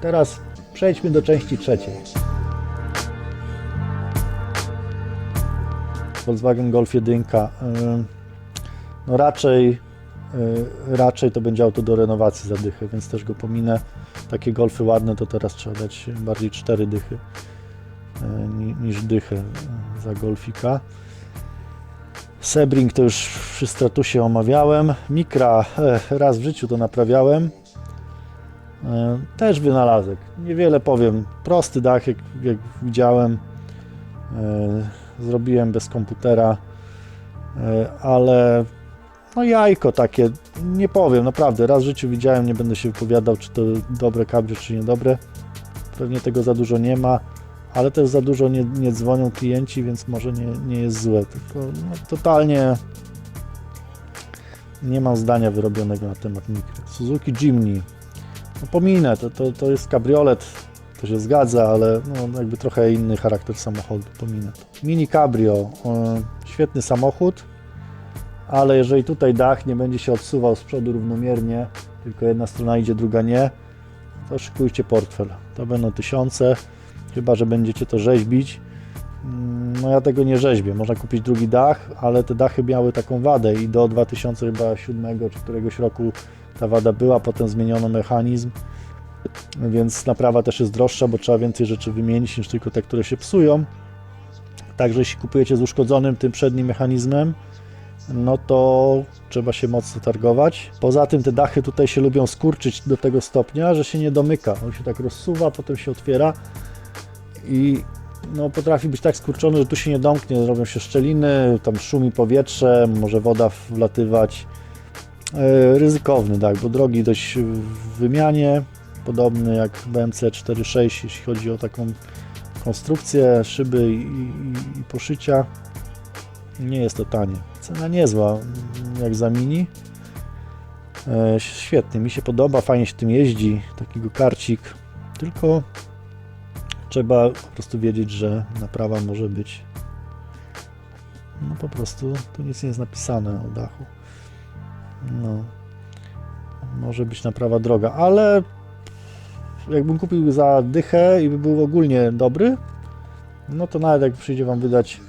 Teraz przejdźmy do części trzeciej. Volkswagen Golf 1. Ym, No raczej, y, raczej to będzie auto do renowacji za dychę, więc też go pominę. Takie golfy ładne to teraz trzeba dać bardziej 4 dychy ni- niż dychę za golfika. Sebring to już przy Stratusie omawiałem. Mikra e, raz w życiu to naprawiałem. E, Też wynalazek. Niewiele powiem. Prosty dach, jak, jak widziałem. E, Zrobiłem bez komputera, E, ale no jajko takie. Nie powiem, naprawdę. Raz w życiu widziałem, nie będę się wypowiadał, czy to dobre kabrio, czy niedobre. Pewnie tego za dużo nie ma, ale też za dużo nie, nie dzwonią klienci, więc może nie, nie jest złe. Tylko no, totalnie nie mam zdania wyrobionego na temat mikry. Suzuki Jimny. Pominę, to, to, to jest kabriolet, to się zgadza, ale no, jakby trochę inny charakter samochodu, pominę. Mini Cabrio, e, świetny samochód, ale jeżeli tutaj dach nie będzie się odsuwał z przodu równomiernie, tylko jedna strona idzie, druga nie, to szykujcie portfel. To będą tysiące, chyba że będziecie to rzeźbić. Mm, No ja tego nie rzeźbię. Można kupić drugi dach, ale te dachy miały taką wadę i do 2007 czy któregoś roku ta wada była, potem zmieniono mechanizm, więc naprawa też jest droższa, bo trzeba więcej rzeczy wymienić niż tylko te, które się psują. Także jeśli kupujecie z uszkodzonym tym przednim mechanizmem, no to trzeba się mocno targować. Poza tym te dachy tutaj się lubią skurczyć do tego stopnia, że się nie domyka. On się tak rozsuwa, potem się otwiera i no, potrafi być tak skurczony, że tu się nie domknie, robią się szczeliny, tam szumi powietrze, może woda wlatywać. E, ryzykowny, tak, bo drogi dość w wymianie, podobny jak BMC 4.6, jeśli chodzi o taką konstrukcję, szyby i, i, i poszycia. Nie jest to tanie. Cena niezła, jak za mini. E, świetnie, mi się podoba, fajnie się tym jeździ, takiego karcik, tylko trzeba po prostu wiedzieć, że naprawa może być no po prostu tu nic nie jest napisane o dachu. No. Może być naprawa droga, ale jakbym kupił za dychę i by był ogólnie dobry, no to nawet jak przyjdzie Wam wydać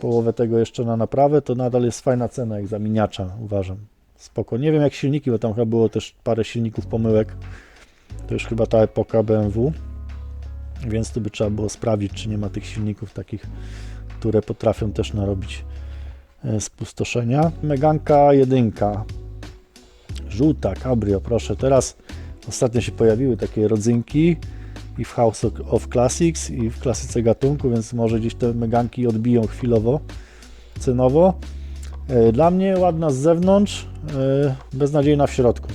połowę tego jeszcze na naprawę, to nadal jest fajna cena jak zamieniacza, uważam. Spoko. Nie wiem jak silniki, bo tam chyba było też parę silników pomyłek. To już chyba ta epoka BMW. Więc tu by trzeba było sprawdzić, czy nie ma tych silników takich, które potrafią też narobić e, spustoszenia. Meganka jedynka. Żółta, cabrio, proszę. Teraz ostatnio się pojawiły takie rodzynki i w House of Classics i w klasyce gatunku, więc może gdzieś te Meganki odbiją chwilowo cenowo. E, Dla mnie ładna z zewnątrz, e, beznadziejna w środku.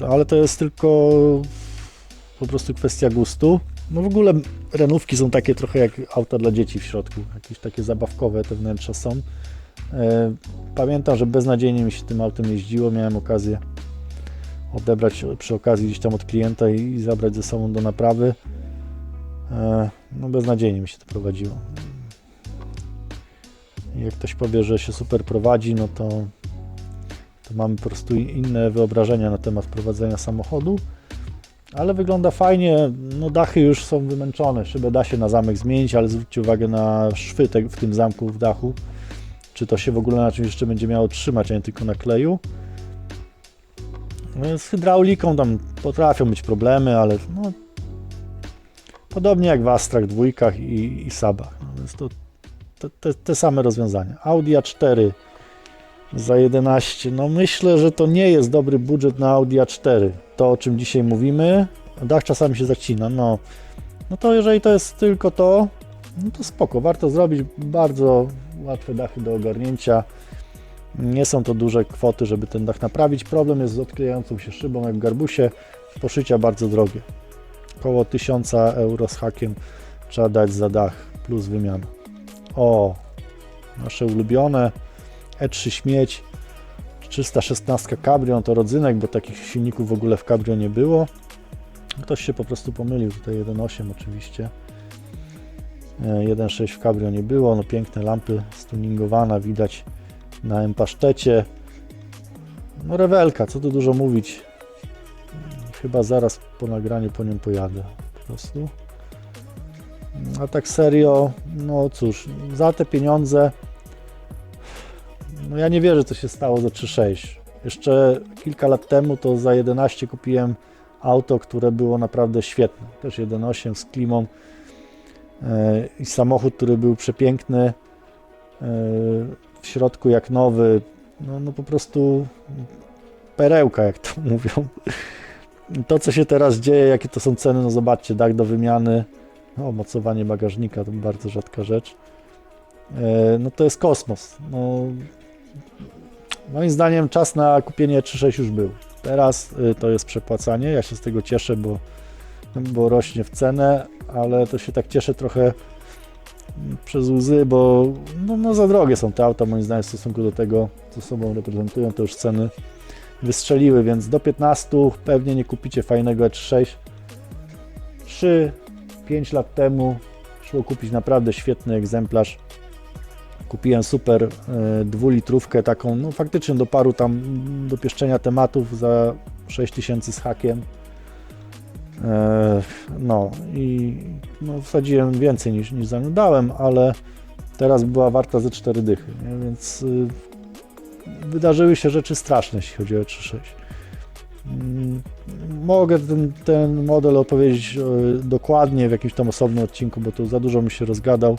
E, Ale to jest tylko po prostu kwestia gustu. No w ogóle renówki są takie trochę jak auta dla dzieci w środku, jakieś takie zabawkowe te wnętrza są. E, Pamiętam, że beznadziejnie mi się tym autem jeździło, miałem okazję odebrać przy okazji gdzieś tam od klienta i, zabrać ze sobą do naprawy. E, No beznadziejnie mi się to prowadziło. Jak ktoś powie, że się super prowadzi, no to, to mamy po prostu inne wyobrażenia na temat prowadzenia samochodu. Ale wygląda fajnie, no dachy już są wymęczone, szybę da się na zamek zmienić, ale zwróćcie uwagę na szwy w tym zamku w dachu. Czy to się w ogóle na czymś jeszcze będzie miało trzymać, a nie tylko na kleju. No, Z hydrauliką tam potrafią być problemy, ale no, podobnie jak w Astrach dwójkach i, i Sabach. No, więc to te, te, te same rozwiązania. Audi A4 za 11. No myślę, że to nie jest dobry budżet na Audi A4. To o czym dzisiaj mówimy. Dach czasami się zacina. No, no to jeżeli to jest tylko to, no to spoko. Warto zrobić bardzo łatwe dachy do ogarnięcia. Nie są to duże kwoty, żeby ten dach naprawić. Problem jest z odklejającą się szybą, jak w garbusie. Poszycia bardzo drogie. Około 1000 euro z hakiem trzeba dać za dach plus wymiana. O, nasze ulubione E3 śmieć 316 Cabrio to rodzynek, bo takich silników w ogóle w Cabrio nie było. Ktoś się po prostu pomylił, tutaj 1.8 oczywiście. E, 1.6 w Cabrio nie było, no piękne lampy stuningowana, widać na M-pasztecie. No rewelka, co tu dużo mówić. chyba zaraz po nagraniu po nim pojadę po prostu. A tak serio, no cóż, za te pieniądze, no ja nie wierzę, co się stało za 3.6. Jeszcze kilka lat temu to za 11 kupiłem auto, które było naprawdę świetne. Też 1.8 z klimą i samochód, który był przepiękny. e, W środku jak nowy. No, no po prostu perełka, jak to mówią. To, co się teraz dzieje, jakie to są ceny, no zobaczcie, dach do wymiany, no, mocowanie bagażnika, to bardzo rzadka rzecz. E, No to jest kosmos. No, moim zdaniem czas na kupienie 3.6 już był. Teraz y, to jest przepłacanie. Ja się z tego cieszę, bo, bo rośnie w cenę, ale to się tak cieszę trochę mm, przez łzy, bo no, no za drogie są te auta, moim zdaniem, w stosunku do tego, co sobą reprezentują, to już ceny wystrzeliły, więc do 15 pewnie nie kupicie fajnego E36. 3-5 lat temu szło kupić naprawdę świetny egzemplarz. Kupiłem super e, dwulitrówkę taką, no faktycznie do paru tam mm, do pieszczenia tematów za 6000 z hakiem. E, no i no, wsadziłem więcej niż, niż za nią dałem, ale teraz była warta ze 4 dychy, nie? więc y, wydarzyły się rzeczy straszne, jeśli chodzi o 3.6. Mm, Mogę ten, ten model opowiedzieć e, dokładnie w jakimś tam osobnym odcinku, bo to za dużo mi się rozgadał.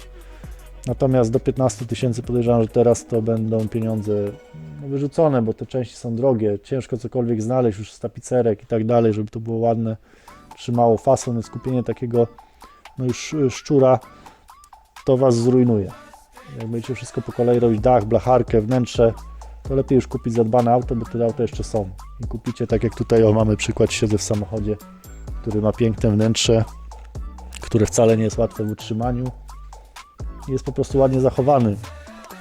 Natomiast do 15 tysięcy podejrzewam, że teraz to będą pieniądze no, wyrzucone, bo te części są drogie. Ciężko cokolwiek znaleźć już z tapicerek i tak dalej, żeby to było ładne, trzymało fason, więc kupienie takiego no już y, szczura to was zrujnuje. Jak będziecie wszystko po kolei robić, dach, blacharkę, wnętrze, to lepiej już kupić zadbane auto, bo te auta jeszcze są. I kupicie tak jak tutaj, o mamy przykład, siedzę w samochodzie, który ma piękne wnętrze, które wcale nie jest łatwe w utrzymaniu. Jest po prostu ładnie zachowany.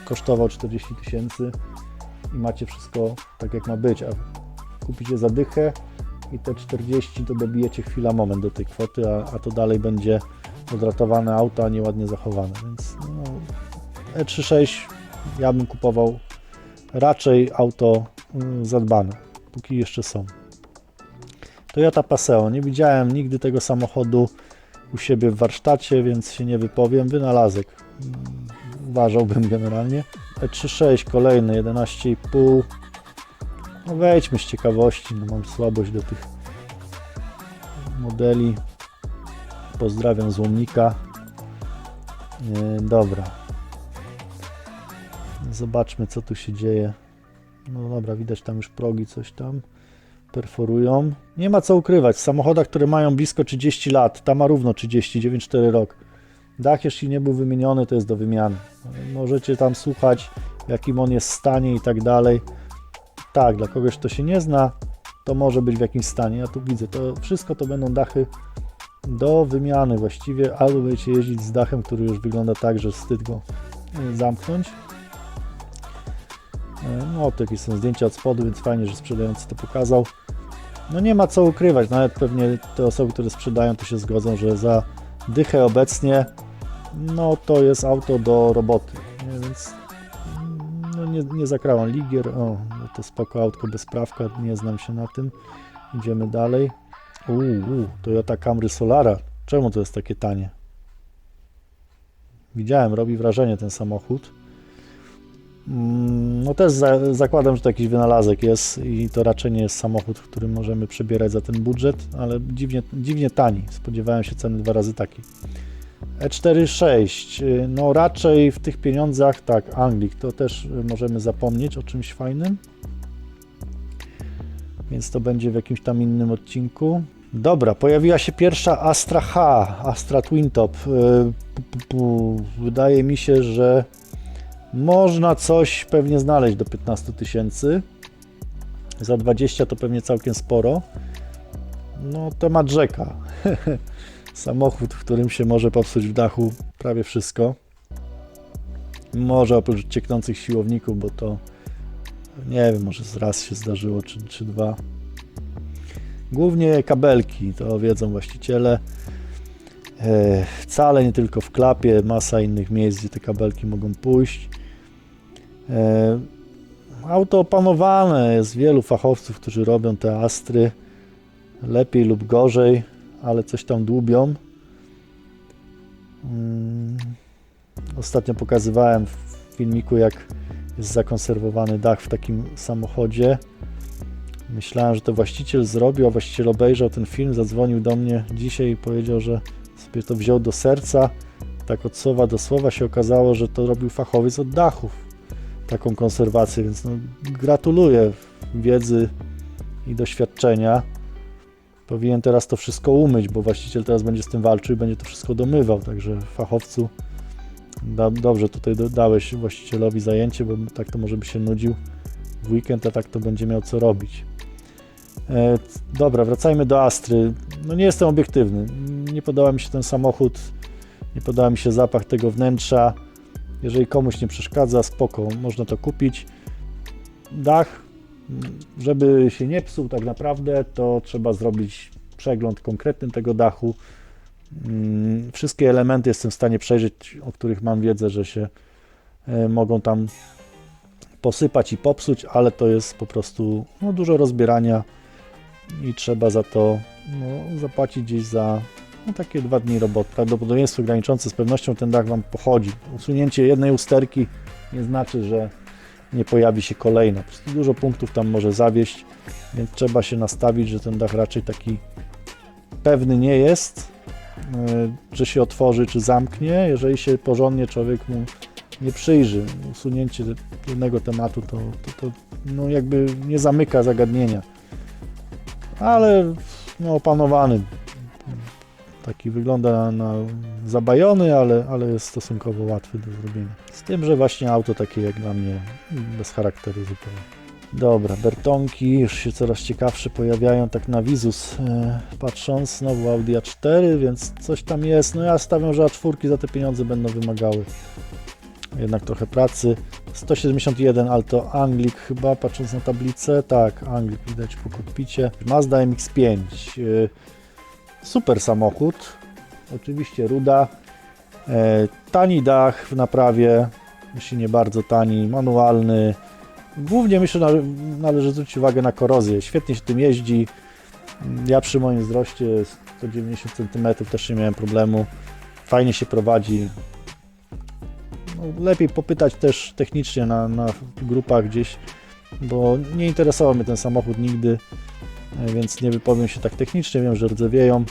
Kosztował 40 tysięcy i macie wszystko tak jak ma być, a kupicie zadychę i te 40 to dobijecie chwila moment do tej kwoty, a, a to dalej będzie odratowane auto, a nie ładnie zachowane. Więc no, E36 ja bym kupował raczej auto mm, zadbane, póki jeszcze są. Toyota Paseo. Nie widziałem nigdy tego samochodu u siebie w warsztacie, więc się nie wypowiem. Wynalazek. Mm, Uważałbym generalnie. E36 kolejny 11,5. No wejdźmy z ciekawości, no mam słabość do tych modeli. Pozdrawiam złomnika. Yy, dobra. Zobaczmy co tu się dzieje. No dobra, widać tam już progi, coś tam perforują. Nie ma co ukrywać. W samochodach, które mają blisko 30 lat, ta ma równo 39,4 rok. Dach, jeśli nie był wymieniony, to jest do wymiany. Możecie tam słuchać, jakim on jest stanie i tak dalej. Tak, dla kogoś, kto się nie zna, to może być w jakimś stanie. Ja tu widzę, to wszystko to będą dachy do wymiany właściwie, albo będziecie jeździć z dachem, który już wygląda tak, że wstyd go y, zamknąć. E, No, tu jakieś są zdjęcia od spodu, więc fajnie, że sprzedający to pokazał. No nie ma co ukrywać, nawet pewnie te osoby, które sprzedają, to się zgodzą, że za dychę obecnie, no to jest auto do roboty, więc nie, nie zakrałam ligier, o, no to spoko autko bez prawka, nie znam się na tym. Idziemy dalej. Uuu, Toyota Camry Solara, czemu to jest takie tanie? Widziałem, robi wrażenie ten samochód. Mm, No też za, zakładam, że to jakiś wynalazek jest i to raczej nie jest samochód, w którym możemy przebierać za ten budżet, ale dziwnie, dziwnie tani. Spodziewałem się ceny dwa razy takiej. E46, y, no raczej w tych pieniądzach, tak, Anglik, to też możemy zapomnieć o czymś fajnym. Więc to będzie w jakimś tam innym odcinku. Dobra, pojawiła się pierwsza Astra H, Astra Twin Top. Y. Wydaje mi się, że można coś pewnie znaleźć do 15 tysięcy. Za 20 to pewnie całkiem sporo. No, temat rzeka. Samochód, w którym się może popsuć w dachu prawie wszystko. Może oprócz cieknących siłowników, bo to nie wiem, może z raz się zdarzyło, czy, czy dwa. Głównie kabelki, to wiedzą właściciele. E, Wcale nie tylko w klapie, masa innych miejsc, gdzie te kabelki mogą pójść. E, Auto opanowane, jest wielu fachowców, którzy robią te astry. lepiej lub gorzej, ale coś tam dłubią. Mm, Ostatnio pokazywałem w filmiku, jak jest zakonserwowany dach w takim samochodzie. Myślałem, że to właściciel zrobił, a właściciel obejrzał ten film, zadzwonił do mnie dzisiaj i powiedział, że sobie to wziął do serca. Tak od słowa do słowa się okazało, że to robił fachowiec od dachów. Taką konserwację, więc no, gratuluję wiedzy i doświadczenia. Powinien teraz to wszystko umyć, bo właściciel teraz będzie z tym walczył i będzie to wszystko domywał. Także fachowcu, da, dobrze tutaj dałeś właścicielowi zajęcie, bo tak to może by się nudził w weekend, a tak to będzie miał co robić. E, dobra, wracajmy do Astry. No nie jestem obiektywny. Nie podoba mi się ten samochód, nie podoba mi się zapach tego wnętrza. Jeżeli komuś nie przeszkadza, spoko, można to kupić. Dach, żeby się nie psuł tak naprawdę, to trzeba zrobić przegląd konkretny tego dachu. Mm, Wszystkie elementy jestem w stanie przejrzeć, o których mam wiedzę, że się e, mogą tam posypać i popsuć, ale to jest po prostu no, dużo rozbierania i trzeba za to no, zapłacić gdzieś za no, takie dwa dni roboty. Prawdopodobieństwo graniczące z pewnością ten dach Wam pochodzi. Usunięcie jednej usterki nie znaczy, że nie pojawi się kolejna. Po prostu dużo punktów tam może zawieść, więc trzeba się nastawić, że ten dach raczej taki pewny nie jest, yy, że się otworzy czy zamknie, jeżeli się porządnie człowiek mu nie przyjrzy. Usunięcie jednego tematu to, to, to no jakby nie zamyka zagadnienia. Ale no, opanowany. Taki wygląda na, zabajony, ale, ale jest stosunkowo łatwy do zrobienia. Z tym, że właśnie auto takie jak dla mnie bez charakteru zupełnie. Dobra, Bertonki już się coraz ciekawsze pojawiają, tak na wizus e, patrząc, znowu Audi A4, więc coś tam jest. No ja stawiam, że A4 za te pieniądze będą wymagały jednak trochę pracy. 171 Alto Anglik chyba, patrząc na tablicę, tak, Anglik widać po kokpicie. Mazda MX-5, e, super samochód, oczywiście ruda, e, tani dach w naprawie, jeśli nie bardzo tani, manualny, Głównie myślę, należy zwrócić uwagę na korozję. Świetnie się tym jeździ. Ja przy moim wzroście 190 cm też nie miałem problemu. Fajnie się prowadzi. No, lepiej popytać też technicznie na, na grupach gdzieś, bo nie interesował mnie ten samochód nigdy, więc nie wypowiem się tak technicznie. Wiem, że rdzewieją,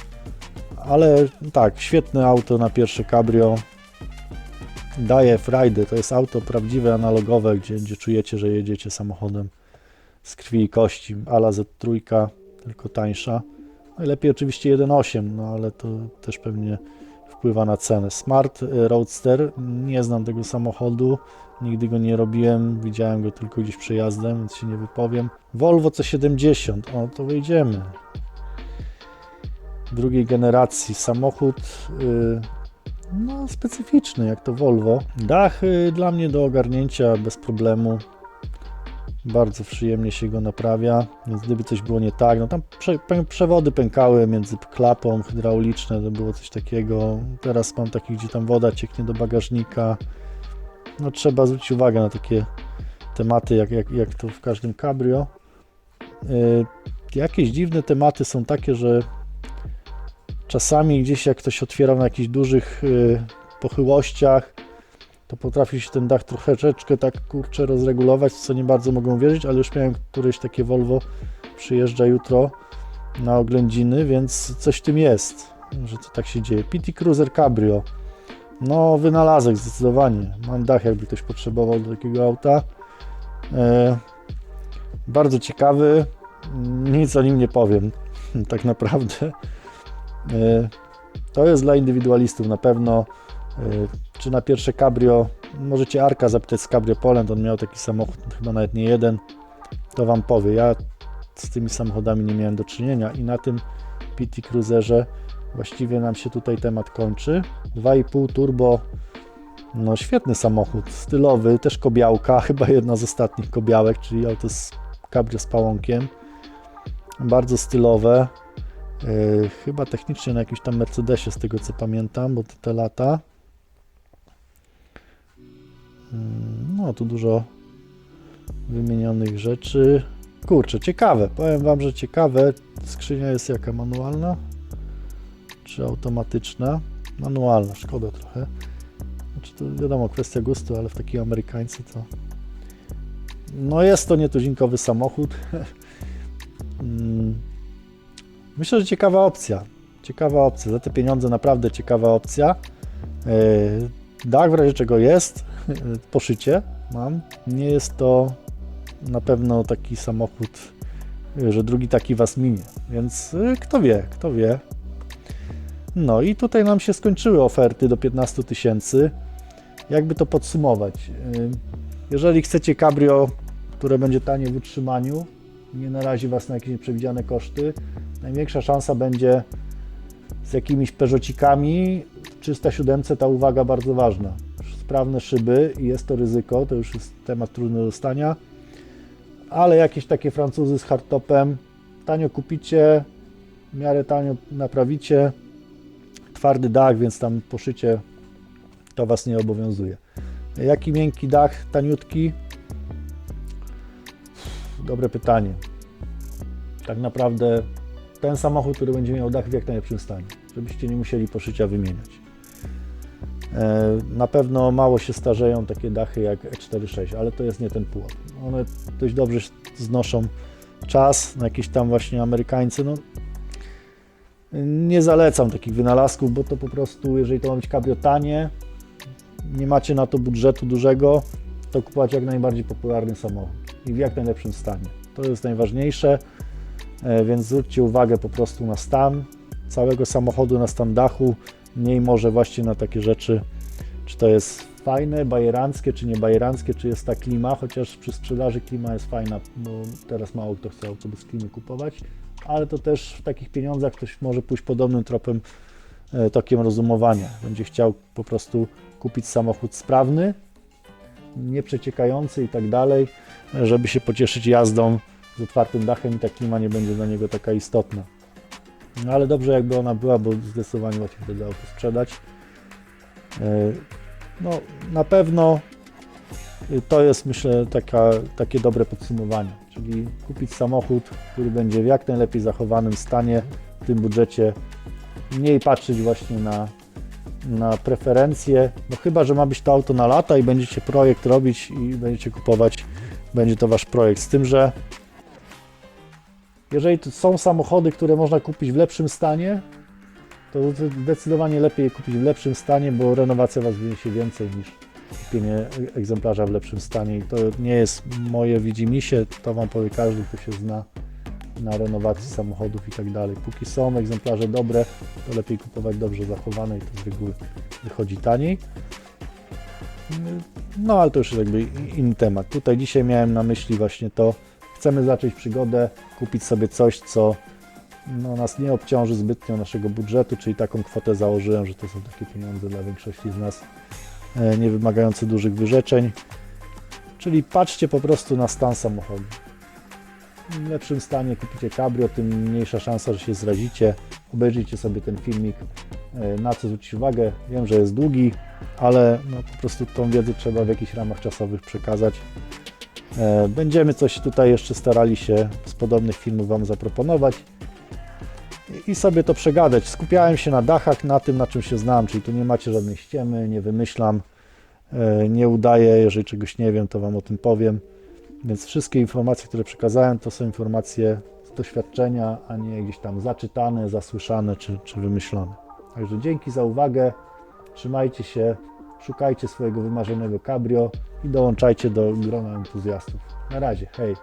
ale tak, świetne auto na pierwsze cabrio daje frajdę. To jest auto prawdziwe, analogowe, gdzie, gdzie czujecie, że jedziecie samochodem z krwi i kości. Ala Z3, tylko tańsza. Najlepiej oczywiście 1.8, no ale to też pewnie wpływa na cenę. Smart y, Roadster, nie znam tego samochodu, nigdy go nie robiłem, widziałem go tylko gdzieś przejazdem, więc się nie wypowiem. Volvo C70, o to wejdziemy. Drugiej generacji samochód. y, no, specyficzny, jak to Volvo. Dach dla mnie do ogarnięcia bez problemu. Bardzo przyjemnie się go naprawia, więc gdyby coś było nie tak, no tam prze, przewody pękały między klapą, hydrauliczne, to było coś takiego. Teraz mam taki, gdzie tam woda cieknie do bagażnika. No trzeba zwrócić uwagę na takie tematy, jak, jak, jak to w każdym cabrio. Y, jakieś dziwne tematy są takie, że czasami gdzieś jak ktoś otwierał na jakichś dużych y, pochyłościach, to potrafi się ten dach troszeczkę tak kurczę rozregulować, co nie bardzo mogą wierzyć, ale już miałem któreś takie Volvo, przyjeżdża jutro na oględziny, więc coś tym jest, że to tak się dzieje. PT Cruiser Cabrio, no wynalazek zdecydowanie, mam dach jakby ktoś potrzebował do takiego auta. E, bardzo ciekawy, nic o nim nie powiem, tak naprawdę. E, To jest dla indywidualistów na pewno. E, Czy na pierwsze cabrio, możecie Arka zapytać z Cabrio Poland, on miał taki samochód, chyba nawet nie jeden, to Wam powie. Ja z tymi samochodami nie miałem do czynienia i na tym PT Cruiserze właściwie nam się tutaj temat kończy. 2,5 turbo, no świetny samochód, stylowy, też kobiałka, chyba jedna z ostatnich kobiałek, czyli auto z cabrio z pałąkiem. Bardzo stylowe, Yy, chyba technicznie na jakimś tam Mercedesie, z tego co pamiętam, bo to te lata. Yy, No, tu dużo wymienionych rzeczy. Kurczę, ciekawe. Powiem Wam, że ciekawe. Skrzynia jest jaka? Manualna? Czy automatyczna? Manualna, szkoda trochę. Znaczy to wiadomo, kwestia gustu, ale w takiej amerykańcy to... No jest to nietuzinkowy samochód. Mm, Myślę, że ciekawa opcja. Ciekawa opcja. Za te pieniądze naprawdę ciekawa opcja. Yy, Dach w razie czego jest. Poszycie mam. Nie jest to na pewno taki samochód, że drugi taki was minie. Więc yy, kto wie, kto wie. No i tutaj nam się skończyły oferty do 15 tysięcy. Jakby to podsumować? Yy, Jeżeli chcecie cabrio, które będzie tanie w utrzymaniu, nie narazi Was na jakieś nieprzewidziane koszty, największa szansa będzie z jakimiś Peugeotikami. W 307 ta uwaga bardzo ważna. Sprawne szyby i jest to ryzyko, to już jest temat trudny do dostania, ale jakieś takie Francuzy z hardtopem tanio kupicie, w miarę tanio naprawicie, twardy dach, więc tam poszycie to Was nie obowiązuje. Jaki miękki dach, taniutki? Dobre pytanie. Tak naprawdę ten samochód, który będzie miał dach w jak najlepszym stanie, żebyście nie musieli poszycia wymieniać. E, Na pewno mało się starzeją takie dachy jak E46, ale to jest nie ten pułap. One dość dobrze znoszą czas na jakieś tam właśnie Amerykańcy. No, nie zalecam takich wynalazków, bo to po prostu, jeżeli to ma być cabrio tanie, nie macie na to budżetu dużego, to kupować jak najbardziej popularny samochód i w jak najlepszym stanie. To jest najważniejsze, e, więc zwróćcie uwagę po prostu na stan całego samochodu, na stan dachu, mniej może właśnie na takie rzeczy, czy to jest fajne, bajeranckie, czy nie bajeranckie, czy jest ta klima, chociaż przy sprzedaży klima jest fajna, bo teraz mało kto chce auto bez klimy kupować, ale to też w takich pieniądzach ktoś może pójść podobnym tropem, e, tokiem rozumowania. Będzie chciał po prostu kupić samochód sprawny, nieprzeciekający i tak dalej, żeby się pocieszyć jazdą z otwartym dachem i ta klima nie będzie dla niego taka istotna. No ale dobrze jakby ona była, bo zdecydowanie łatwiej wtedy auto sprzedać. E, No na pewno y, to jest myślę taka, takie dobre podsumowanie, czyli kupić samochód, który będzie w jak najlepiej zachowanym stanie w tym budżecie, mniej patrzeć właśnie na na preferencje, no chyba, że ma być to auto na lata i będziecie projekt robić i będziecie kupować, będzie to wasz projekt. Z tym, że jeżeli są samochody, które można kupić w lepszym stanie, to zdecydowanie lepiej je kupić w lepszym stanie, bo renowacja was wyniesie więcej niż kupienie egzemplarza w lepszym stanie. I to nie jest moje widzimisię, to wam powie każdy, kto się zna na renowacji samochodów i tak dalej. Póki są egzemplarze dobre, to lepiej kupować dobrze zachowane i to z reguły wychodzi taniej. No ale to już jakby inny temat. Tutaj dzisiaj miałem na myśli właśnie to, chcemy zacząć przygodę, kupić sobie coś, co no, nas nie obciąży zbytnio naszego budżetu, czyli taką kwotę założyłem, że to są takie pieniądze dla większości z nas e, nie wymagające dużych wyrzeczeń. Czyli patrzcie po prostu na stan samochodu. Im lepszym stanie kupicie cabrio, tym mniejsza szansa, że się zrazicie. Obejrzyjcie sobie ten filmik, e, na co zwrócić uwagę. Wiem, że jest długi, ale no, po prostu tą wiedzę trzeba w jakichś ramach czasowych przekazać. E, Będziemy coś tutaj jeszcze starali się z podobnych filmów Wam zaproponować i- sobie to przegadać. Skupiałem się na dachach, na tym, na czym się znam, czyli tu nie macie żadnej ściemy, nie wymyślam, e, nie udaję, jeżeli czegoś nie wiem, to Wam o tym powiem. Więc wszystkie informacje, które przekazałem, to są informacje z doświadczenia, a nie gdzieś tam zaczytane, zasłyszane czy, czy wymyślone. Także dzięki za uwagę, trzymajcie się, Szukajcie swojego wymarzonego cabrio i dołączajcie do grona entuzjastów. Na razie, hej!